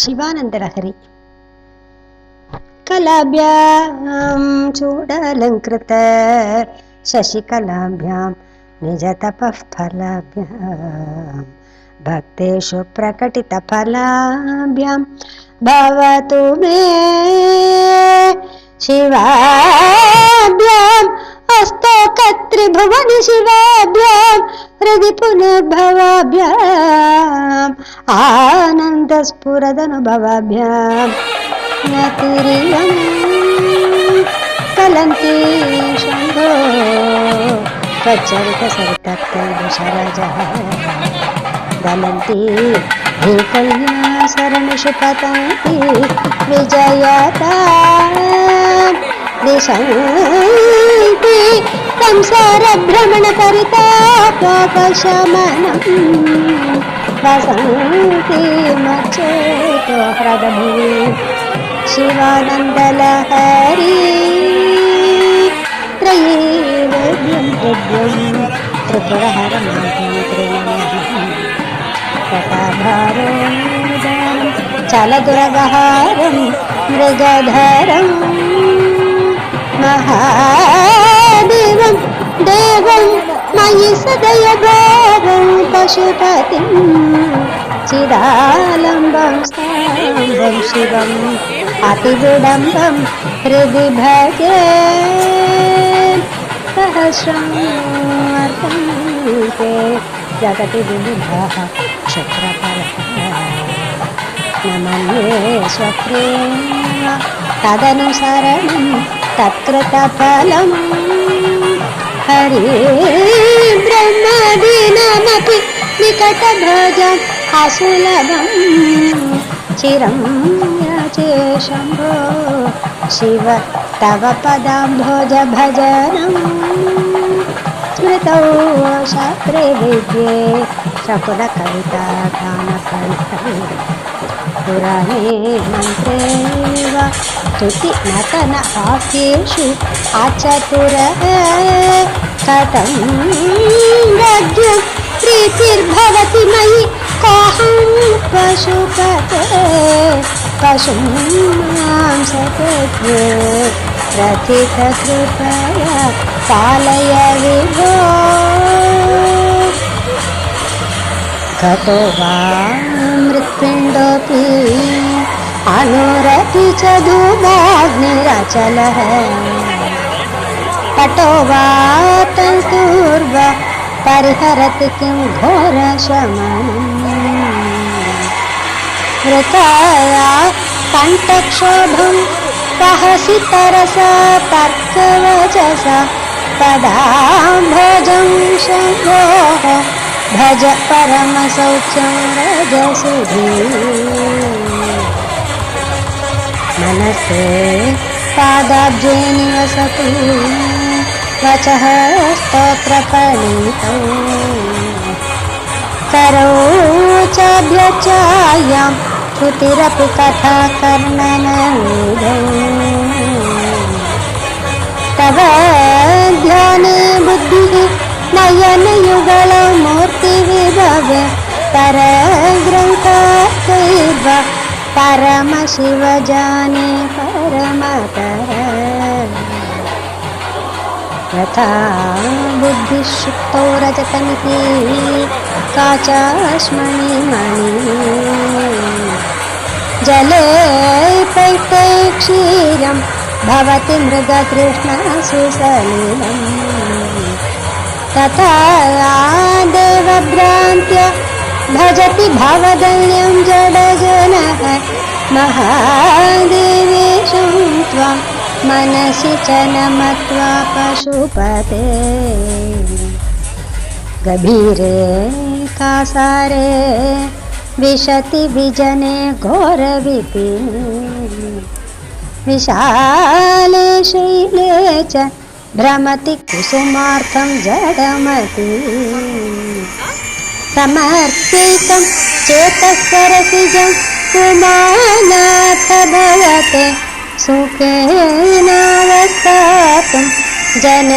शिवानन्दलहरी कलाभ्यां चूडालङ्कृत शशिकलाभ्यां निजतपः फलाभ्यां भक्तेषु प्रकटितफलाभ्यां भवतु मे शिवाभ्याम् अस्तु कर्तृभुवनि शिवाभ्यां हृदि पुनर्भवाभ्याम् आनन्द కలంతి శంభో ప్రచరిత సరితత్కైషరజ దలంతి భూకల్యా శరణిషు పతంతి విజయతా దిశంతి సంసార భ్రమణ పరితాపశమనం వసంతి మచ్చేతో హ్రదభువి శివానందలహరి. త్రయీవేద్యం దివ్యం త్రిపురహరమాద్యం త్రినయనం మృగధరం. మహాదేవం దేవం మయి సదయ భావం పశుపతి చిదాలంబం స్తాంబం శివం అతివిడంబం హృది భజే సహస్రార్థంతే జగతి వివిధ క్షత్రపర నమన్యే స్వప్రేమ తదనుసరణం తత్కృతఫలం హరి బ్రహ్మదీనమపి నికటభజం అసులభం. చిరం యాచే శంభో శివ తవ పదాంభోజ భజనం. స్మృతౌ శాస్త్రే విద్యే శకుల కవిత కామ కవిత పురాణే మంత్రే దేవ తుతి నతన కథం రజ్జు ప్రీతిర్భవతి మయి కోహం పశుపతే పశుం మాంసతే రథిత కృపయా పాలయ విభో గతో వా अनुरपि च धूमाग्निरचलः पटो वा तन्तुर्वा परिहरति किं घोरशमनम् हृतया कण्ठक्षोभं वहसि तरसा तर्कवचसा पदाम्भोजं शम्भोः भज परमसौख्यं रजसुधी मनसे पादाब्जे निवसतु वचः स्तोत्रपणितौ श्रुतिरपि कथा कर्णनविधौ तव ध्याने बुद्धिः नयनयुगल मूर्तिविभव परग्रन्थैर्व परमशिव जाने परमतर यथा बुद्धिशुक्तौ रजतमिति काचाश्मणिमणि जले पैते क्षीरं भवति मृगकृष्णसुसलिलम् तथा देवभ्रान्त्य भजति भवदल्यं जडजनः। महादेवेशं त्वां मनसि च नमत्वा पशुपते। गभीरे कासारे विशति विजने घोरविपिने विशाले शैले च भ्रमति कुसुमार्थं जडमति समर्पितं चेतः सरसिजं कुमानाथ भवते सुखेनावस्थातुं जन